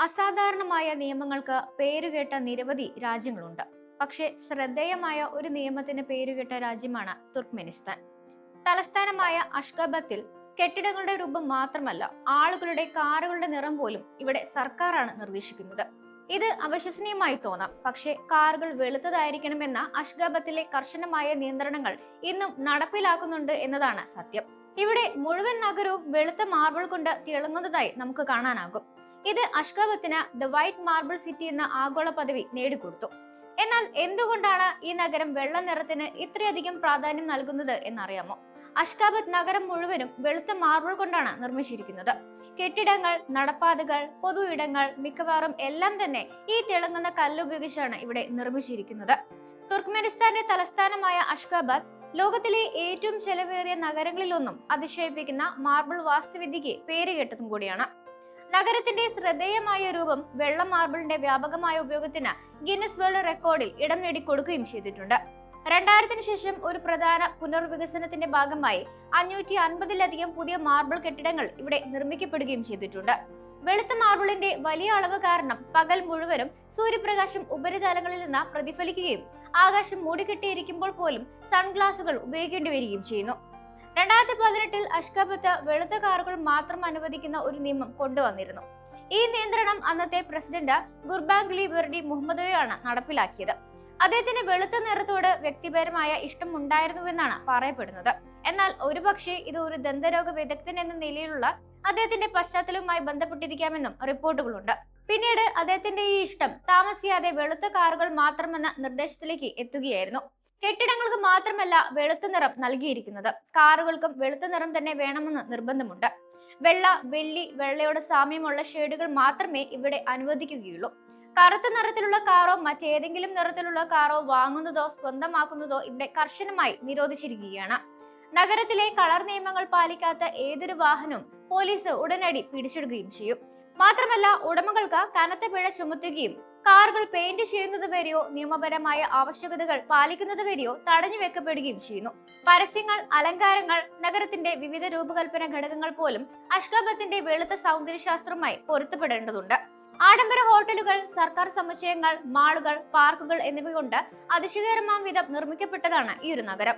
അസാധാരണമായ നിയമങ്ങൾക്ക് പേരുകേട്ട നിരവധി രാജ്യങ്ങളുണ്ട്. പക്ഷേ ശ്രദ്ധേയമായ ഒരു നിയമത്തിന് പേരുകേട്ട രാജ്യമാണ് തുർക്ക്മെനിസ്ഥാൻ. തലസ്ഥാനമായ അഷ്കബത്തിൽ കെട്ടിടങ്ങളുടെ രൂപം മാത്രമല്ല ആളുകളുടെ കാറുകളുടെ നിറം പോലും ഇവിടെ സർക്കാരാണ് നിർദ്ദേശിക്കുന്നത്. ഇത് അവിശ്വസനീയമായി തോന്നാം. പക്ഷേ കാറുകൾ വെളുത്തതായിരിക്കണമെന്ന അഷ്ഗാബത്തിലെ കർശനമായ നിയന്ത്രണങ്ങൾ ഇന്നും നടപ്പിലാക്കുന്നുണ്ട് എന്നതാണ് സത്യം. ഇവിടെ മുഴുവൻ നഗരവും വെളുത്ത മാർബിൾ കൊണ്ട് തിളങ്ങുന്നതായി നമുക്ക് കാണാനാകും. ഇത് അഷ്കാബത്തിന് ദ വൈറ്റ് മാർബിൾ സിറ്റി എന്ന ആഗോള പദവി നേടിക്കൊടുത്തു. എന്നാൽ എന്തുകൊണ്ടാണ് ഈ നഗരം വെള്ള നിറത്തിന് ഇത്രയധികം പ്രാധാന്യം നൽകുന്നത് എന്നറിയാമോ? അഷ്കാബത്ത് നഗരം മുഴുവനും വെളുത്ത മാർബിൾ കൊണ്ടാണ് നിർമ്മിച്ചിരിക്കുന്നത്. കെട്ടിടങ്ങൾ നടപ്പാതകൾ പൊതു ഇടങ്ങൾ മിക്കവാറും എല്ലാം തന്നെ ഈ തിളങ്ങുന്ന കല്ല് ഉപയോഗിച്ചാണ് ഇവിടെ നിർമ്മിച്ചിരിക്കുന്നത്. തുർക്ക്മെനിസ്ഥാന്റെ തലസ്ഥാനമായ അഷ്കാബാദ് ലോകത്തിലെ ഏറ്റവും ചെലവേറിയ നഗരങ്ങളിലൊന്നും അതിശയിപ്പിക്കുന്ന മാർബിൾ വാസ്തുവിദ്യക്ക് പേരുകേട്ടതും കൂടിയാണ്. നഗരത്തിന്റെ ശ്രദ്ധേയമായ രൂപം വെള്ള മാർബിളിന്റെ വ്യാപകമായ ഉപയോഗത്തിന് ഗിന്നസ് വേൾഡ് റെക്കോർഡിൽ ഇടം നേടിക്കൊടുക്കുകയും ചെയ്തിട്ടുണ്ട്. രണ്ടായിരത്തിന് ശേഷം ഒരു പ്രധാന പുനർവികസനത്തിന്റെ ഭാഗമായി അഞ്ഞൂറ്റി അൻപതിലധികം പുതിയ മാർബിൾ കെട്ടിടങ്ങൾ ഇവിടെ നിർമ്മിക്കപ്പെടുകയും ചെയ്തിട്ടുണ്ട്. വെളുത്ത മാർബിളിന്റെ വലിയ അളവ് കാരണം പകൽ മുഴുവനും സൂര്യപ്രകാശം ഉപരിതലങ്ങളിൽ നിന്ന് പ്രതിഫലിക്കുകയും ആകാശം മൂടിക്കെട്ടിയിരിക്കുമ്പോൾ പോലും സൺഗ്ലാസുകൾ ഉപയോഗിക്കേണ്ടി വരികയും ചെയ്യുന്നു. രണ്ടായിരത്തി പതിനെട്ടിൽ അഷ്കബത്ത് വെളുത്ത കാറുകൾ മാത്രം അനുവദിക്കുന്ന ഒരു നിയമം കൊണ്ടുവന്നിരുന്നു. ഈ നിയന്ത്രണം അന്നത്തെ പ്രസിഡന്റ് ഗുർബാംഗ്ലി ബെർഡി മുഹമ്മദോയാണ് നടപ്പിലാക്കിയത്. അദ്ദേഹത്തിന് വെളുത്ത നിറത്തോട് വ്യക്തിപരമായ ഇഷ്ടം ഉണ്ടായിരുന്നുവെന്നാണ് പറയപ്പെടുന്നത്. എന്നാൽ ഒരുപക്ഷെ ഇത് ഒരു ദന്തരോഗ വിദഗ്ധൻ എന്ന നിലയിലുള്ള അദ്ദേഹത്തിന്റെ പശ്ചാത്തലവുമായി ബന്ധപ്പെട്ടിരിക്കാമെന്നും റിപ്പോർട്ടുകളുണ്ട്. പിന്നീട് അദ്ദേഹത്തിന്റെ ഈ ഇഷ്ടം താമസിയാതെ വെളുത്ത കാറുകൾ മാത്രമെന്ന നിർദ്ദേശത്തിലേക്ക് എത്തുകയായിരുന്നു. കെട്ടിടങ്ങൾക്ക് മാത്രമല്ല വെളുത്ത നിറം നൽകിയിരിക്കുന്നത്. കാറുകൾക്കും വെളുത്ത നിറം തന്നെ വേണമെന്ന് നിർബന്ധമുണ്ട്. വെള്ള വെള്ളി വെള്ളയോട് സാമ്യമുള്ള ഷെയ്ഡുകൾ മാത്രമേ ഇവിടെ അനുവദിക്കുകയുള്ളൂ. കറുത്ത നിറത്തിലുള്ള കാറോ മറ്റേതെങ്കിലും നിറത്തിലുള്ള കാറോ വാങ്ങുന്നതോ സ്വന്തമാക്കുന്നതോ ഇവിടെ കർശനമായി നിരോധിച്ചിരിക്കുകയാണ്. നഗരത്തിലെ കളർ നിയമങ്ങൾ പാലിക്കാത്ത ഏതൊരു വാഹനവും പോലീസ് ഉടനടി പിടിച്ചെടുക്കുകയും ചെയ്യും. മാത്രമല്ല ഉടമകൾക്ക് കനത്ത പിഴ ചുമത്തുകയും കാറുകൾ പെയിന്റ് ചെയ്യുന്നത് വരെയോ നിയമപരമായ ആവശ്യകതകൾ പാലിക്കുന്നത് വരെയോ തടഞ്ഞു വെക്കപ്പെടുകയും ചെയ്യുന്നു. പരസ്യങ്ങൾ അലങ്കാരങ്ങൾ നഗരത്തിന്റെ വിവിധ രൂപകൽപ്പന ഘടകങ്ങൾ പോലും അഷ്കാബത്തിന്റെ വെളുത്ത സൗന്ദര്യശാസ്ത്രമായി പൊരുത്തപ്പെടേണ്ടതുണ്ട്. ആഡംബര ഹോട്ടലുകൾ സർക്കാർ സമുച്ചയങ്ങൾ മാളുകൾ പാർക്കുകൾ എന്നിവ കൊണ്ട് അതിശയകരമാം വിധം നിർമ്മിക്കപ്പെട്ടതാണ് ഈ ഒരു നഗരം.